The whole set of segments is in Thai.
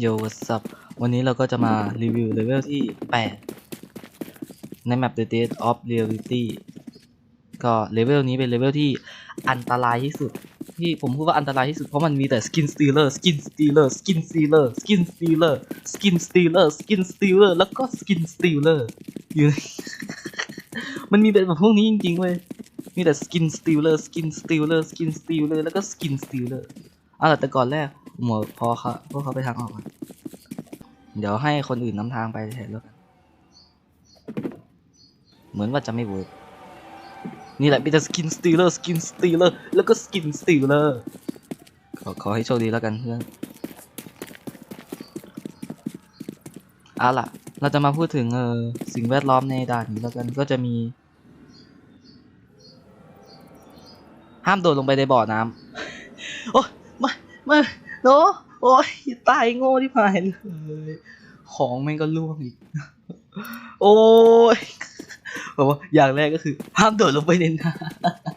โยสับวันนี้เราก็จะมารีวิวเลเวลที่ 8 ในแมป The Dead of Reality ก็เลเวลนี้เป็นเลเวลที่อันตรายที่สุด ที่ผมพูดว่าอันตรายที่สุดเพราะมันมีแต่สกินสตีลเลอร์สกินสตีลเลอร์สกินสตีลเลอร์สกินสตีลเลอร์สกินสตีลเลอร์สกินสตีลเลอร์แล้วก็สกินสตีลเลอร์อยู่มันมีแบบพวกนี้จริงๆเว้ยมีแต่สกินสตีลเลอร์สกินสตีลเลอร์สกินสตีลเลอร์แล้วก็สกินสตีลเลอร์อะแต่ก่อนแรก หมอพอเขาพวกเขาไปทางออกก่อนเดี๋ยวให้คนอื่นนำทางไปแทนแล้วกันเหมือนว่าจะไม่เวิร์กนี่แหละมีแต่สกินสตีลเลอร์สกินสตีลเลอร์แล้วก็สกินสตีลเลอร์ขอขอให้โชคดีแล้วกันเพื่อนเอาล่ะ เราจะมาพูดถึงเออสิ่งแวดล้อมในด่านนี้แล้วกันก็จะมี ห้ามโดดลงไปในบ่อน้ำโอ้ไม่ไม่ โนโอ้ยตายโง่ที่ผ่านเลยของแม่งก็ล่วงอีก โอ้ยบอกว่าอย่างแรกก็คือ ห้ามโดดลงไปในน้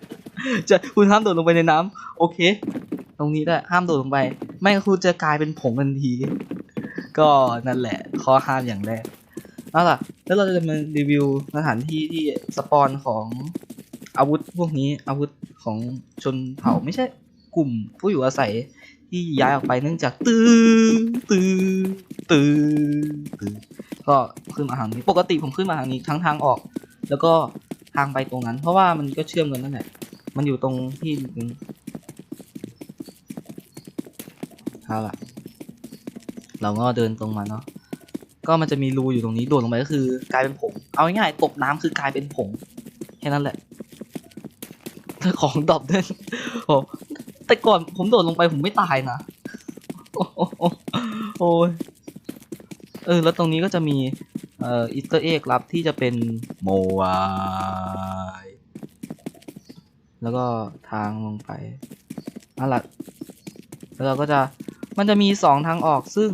ำจะคุณห้ามโดดลงไปในน้ำโอเค ตรงนี้ได้ห้ามโดดลงไป ไม่งคุณจะกลายเป็นผงทันที ก็นั่นแหละ ข้อห้ามอย่างแรกเอาล่ะ แล้วเราจะมารีวิวสถานที่ที่สปอนของอาวุธพวกนี้อาวุธของชนเผ่าไม่ใช่กลุ่มผู้อยู่อาศัย ที่ย้ายออกไปเนื่องจากตื้อตื้อตื้อตื้อก็ขึ้นมาทางนี้ปกติผมขึ้นมาทางนี้ทั้งทางออก แล้วก็ทางไปตรงนั้น เพราะว่ามันก็เชื่อมกันนั่นแหละมันอยู่ตรงที่นึงเอาล่ะ เราก็เดินตรงมาเนาะก็มันจะมีรูอยู่ตรงนี้โดดลงไปก็คือกลายเป็นผงเอาง่ายๆตกน้ำคือกลายเป็นผงแค่นั้นแหละของดรอปด้วยโอ้ แต่ก่อนผมโดดลงไปผมไม่ตายนะ โอ้โหโอ้ยเออ แล้วตรงนี้ก็จะมีเอ่ออีสเตอร์เอ็กลับที่จะเป็นโมวายแล้วก็ทางลงไปนั่นแหละแล้วเราก็จะมันจะมีสองทางออกซึ่ง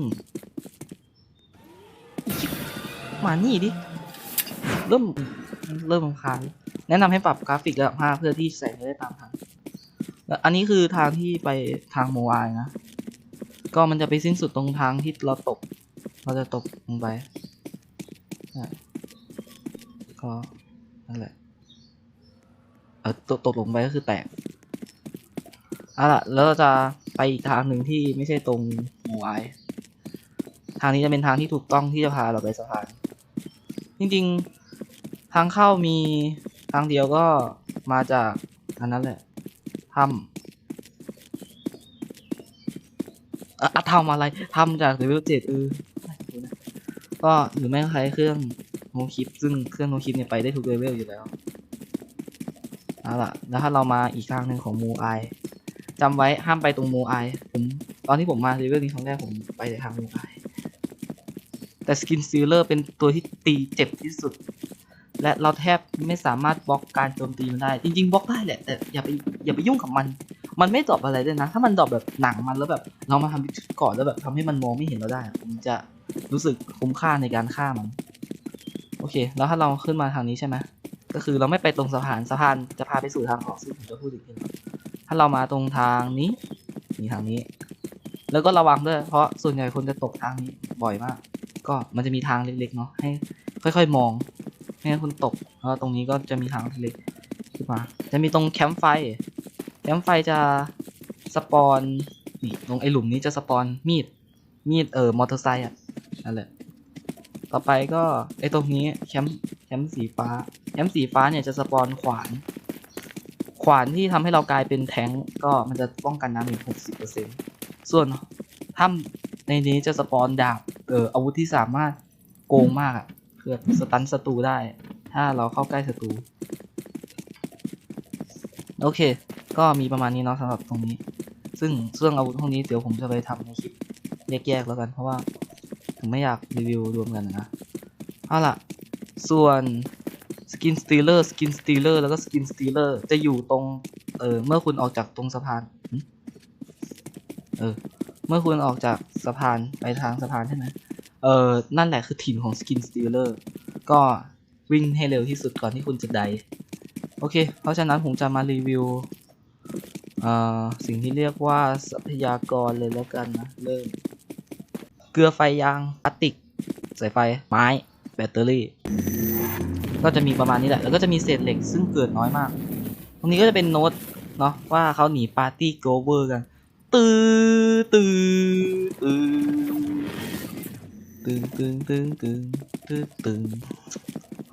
มานี่ดิ เริ่ม เริ่มรำคาญแนะนำให้ปรับกราฟิกระดับ5เพื่อที่แสงจะได้ตามทัน อันนี้คือทางที่ไปทางโมไอนะ ก็มันจะไปสิ้นสุดตรงทางที่เราตก เราจะตกลงไปอะก็นั่นแหละ เออตกตกลงไปก็คือแตกเอาล่ะ แล้วเราจะไปอีกทางหนึ่งที่ไม่ใช่ตรงโมไอทางนี้จะเป็นทางที่ถูกต้องที่จะพาเราไปสะพาน จริงๆ ทางเข้ามีทางเดียวก็มาจากอันนั้นแหละ ถ้ำอะทำอะไรทำจากเลเวลเจ็ดเออก็หรือไม่ก็ใช้เครื่องโนคิปซึ่งเครื่องโนคิปเนี่ยไปได้ทุกเลเวลอยู่แล้วเอาล่ะแล้วถ้าเรามาอีกทางหนึ่งของมูไอจำไว้ห้ามไปตรงมูไอผมตอนที่ผมมาเลเวลนี้ครั้งแรกผมไปในทางมูไอแต่สกินซีลเลอร์เป็นตัวที่ตีเจ็บที่สุด และเราแทบไม่สามารถบล็อกการโจมตีมันได้ จริงๆบล็อกได้แหละแต่อย่าไปอย่าไปยุ่งกับมัน มันไม่ดรอปอะไรด้วยนะ ถ้ามันดรอปแบบหนังมันแล้วแบบ เรามาทำชุดก่อนแล้วแบบทำให้มันมองไม่เห็นเราได้ผมจะรู้สึกคุ้มค่าในการฆ่ามัน โอเค แล้วถ้าเราขึ้นมาทางนี้ใช่ไหมก็คือเราไม่ไปตรงสะพานสะพานจะพาไปสู่ทางออกซึ่งผมจะพูดอีกทีหนึ่งถ้าเรามาตรงทางนี้นี่ทางนี้ แล้วก็ระวังด้วย เพราะส่วนใหญ่คนจะตกทางนี้บ่อยมาก ก็มันจะมีทางเล็กๆเนาะให้ค่อย ๆ มอง ไม่งั้นคุณตกแล้วตรงนี้ก็จะมีทางเล็กขึ้นมา จะมีตรงแคมป์ไฟ แคมป์ไฟจะสปอนนี่ตรงไอหลุมนี้จะสปอนมีด มีดเออมอเตอร์ไซค์อะนั่นแหละ ต่อไปก็ไอตรงนี้แคมป์แคมป์สีฟ้า แคมป์สีฟ้าเนี่ยจะสปอนขวาน ขวานที่ทำให้เรากลายเป็นแทงก็มันจะป้องกันน้ำอีกหกสิบเปอร์เซ็นต์ส่วนถ้ำในนี้จะสปอนดาบเอออาวุธที่สามารถโกงมากอะ คือสตันศัตรูได้ ถ้าเราเข้าใกล้ศัตรู โอเค ก็มีประมาณนี้เนาะสำหรับตรงนี้ ซึ่งเรื่องอาวุธพวกนี้เดี๋ยวผมจะไปทำในคลิปแยกๆแล้วกัน เพราะว่าผมไม่อยากรีวิวรวมกันนะ เอาล่ะ ส่วนสกินสตีลเลอร์สกินสตีลเลอร์แล้วก็สกินสตีลเลอร์จะอยู่ตรง เออเมื่อคุณออกจากตรงสะพานเออเมื่อคุณออกจากสะพานไปทางสะพานใช่ไหม ออนั่นแหละคือถิ่นของ Skin Stealer ก็วิ่งให้เร็วที่สุดก่อนที่คุณจะได้โอเค เพราะฉะนั้นผมจะมารีวิวสิ่งที่เรียกว่าทรัพยากรเลยแล้วกันนะ เริ่มกลือไฟยางพลาสติกสายไฟ ไม้ แบตเตอรี่ ก็จะมีประมาณนี้แหละ แล้วก็จะมีเศษเหล็กซึ่งเกิดน้อยมาก ตรงนี้ก็จะเป็นโน้ตเนาะว่าเขาหนีปาร์ตี้โกเวอร์กัน ตือตื้อตื้อ ตึงตึงตึงตึงตึงตึง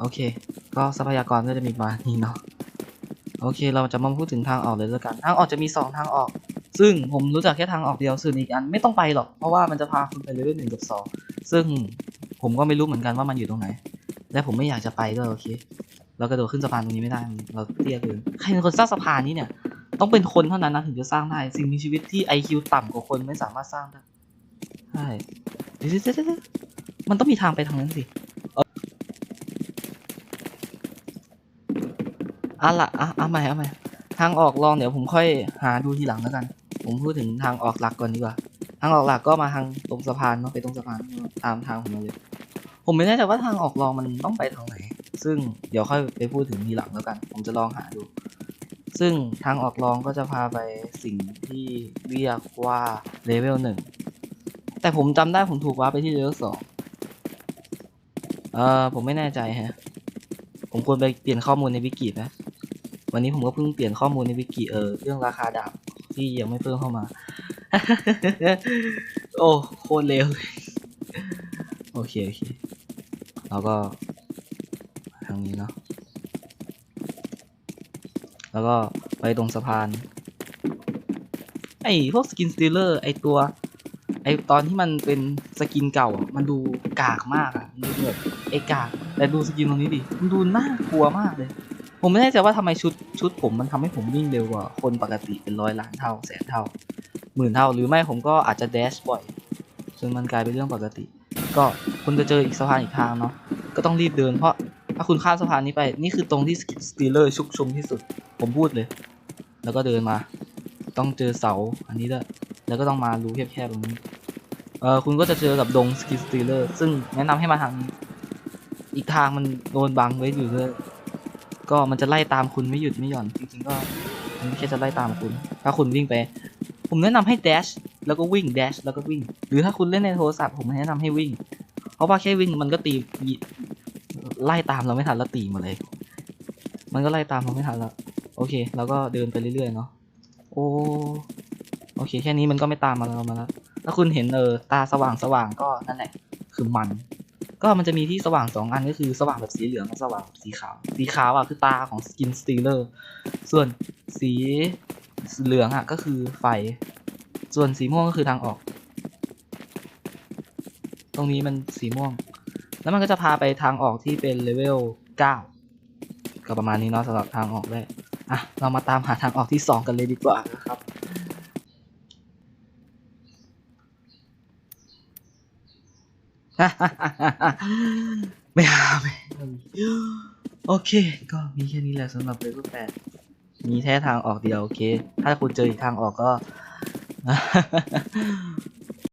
โอเค ก็ทรัพยากรก็จะมีประมาณนี้เนาะโอเค เราจะมาพูดถึงทางออกเลยแล้วกัน ทางออกจะมีสองทางออก ซึ่งผมรู้จักแค่ทางออกเดียวส่วนอีกอันไม่ต้องไปหรอก เพราะว่ามันจะพาคุณไปเลเวลหนึ่งกับสองซึ่งผมก็ไม่รู้เหมือนกันว่ามันอยู่ตรงไหน และผมไม่อยากจะไปด้วยโอเค เรากระโดดขึ้นสะพานตรงนี้ไม่ได้ เราเตี้ยเกิน ใครเป็นคนสร้างสะพานนี้เนี่ย ต้องเป็นคนเท่านั้นนะถึงจะสร้างได้ สิ่งมีชีวิตที่ IQ ต่ำกว่าคนไม่สามารถสร้างได้ ใช่เดี๋ยว มันต้องมีทางไปทางนั้นสิเอะละอะเอาใหม่เอาใหม่ทางออกลองเดี๋ยวผมค่อยหาดูทีหลังแล้วกัน ผมพูดถึงทางออกหลักก่อนดีกว่า ทางออกหลักก็มาทางตรงสะพานเนาะไปตรงสะพานตามทางผมมาเลย ผมไม่แน่ใจว่าทางออกรองมันต้องไปทางไหน ซึ่งเดี๋ยวค่อยไปพูดถึงทีหลังแล้วกัน ผมจะลองหาดู ซึ่งทางออกรองก็จะพาไปสิ่งที่เรียกว่าเลเวลหนึ่งแต่ผมจำได้ผมถูกว่าไปที่เลเวลสอง เออผมไม่แน่ใจฮะ ผมควรไปเปลี่ยนข้อมูลในวิกินะ วันนี้ผมก็เพิ่งเปลี่ยนข้อมูลในวิกิเออเรื่องราคาดาบที่ยังไม่เพิ่มเข้ามา โอ้โคตรเร็ว โอเคโอเคแล้วก็ทางนี้เนาะ แล้วก็ไปตรงสะพาน ไอ้พวกสกินสตีลเลอร์ไอ้ตัวไอ้ตอนที่มันเป็นสกินเก่าอะมันดูกากมากอะมันดูแบบ ไอ้กากแต่ดูสกินตรงนี้ดิมันดูน่ากลัวมากเลย ผมไม่แน่ใจว่าทำไมชุดชุดผมมันทำให้ผมวิ่งเร็วกว่าคนปกติเป็นร้อยล้านเท่าแสนเท่าหมื่นเท่าหรือไม่ผมก็อาจจะแดชบ่อยจนมันกลายเป็นเรื่องปกติ ก็คุณจะเจออีกสะพานอีกทางเนาะก็ต้องรีบเดินเพราะถ้าคุณข้ามสะพานนี้ไปนี่คือตรงที่สตีเลอร์ชุกชุมที่สุด ผมพูดเลย แล้วก็เดินมา ต้องเจอเสาอันนี้ด้วยแล้วก็ต้องมารูแคบๆตรงนี้เออคุณก็จะเจอกับดงสกิสตีเลอร์ซึ่งแนะนำให้มาทางนี้ อีกทางมันโดนบังไว้อยู่เลยก็มันจะไล่ตามคุณไม่หยุดไม่หย่อนจริงๆก็มันแค่จะไล่ตามคุณ ถ้าคุณวิ่งไป ผมแนะนำให้แดชแล้วก็วิ่งแดชแล้วก็วิ่ง หรือถ้าคุณเล่นในโทรศัพท์ผมแนะนำให้วิ่ง เพราะว่าแค่วิ่งมันก็ตีไล่ตามเราไม่ทันแล้วตีมาเลย มันก็ไล่ตามเราไม่ทันแล้วโอเคเราก็เดินไปเรื่อยๆเนาะโอ้โอเคแค่นี้มันก็ไม่ตามมาเรามาแล้วถ้าคุณเห็นเออตาสว่างสว่างก็นั่นแหละคือมัน ก็มันจะมีที่สว่างสองอันก็คือสว่างแบบสีเหลืองกับสว่างสีขาว สีขาวอะคือตาของสกินสตีลเลอร์ ส่วนสีเหลืองอะก็คือไฟ ส่วนสีม่วงก็คือทางออก ตรงนี้มันสีม่วง แล้วมันก็จะพาไปทางออกที่เป็นเลเวลเก้าก็ประมาณนี้เนาะสำหรับทางออกแรกอะเรามาตามหาทางออกที่สองกันเลยดีกว่านะครับ ไม่เอาไม่เอาโอเค ก็มีแค่นี้แหละสำหรับเลเวลแปดมีแค่ทางออกเดียวโอเค ถ้าคุณเจออีกทางออกก็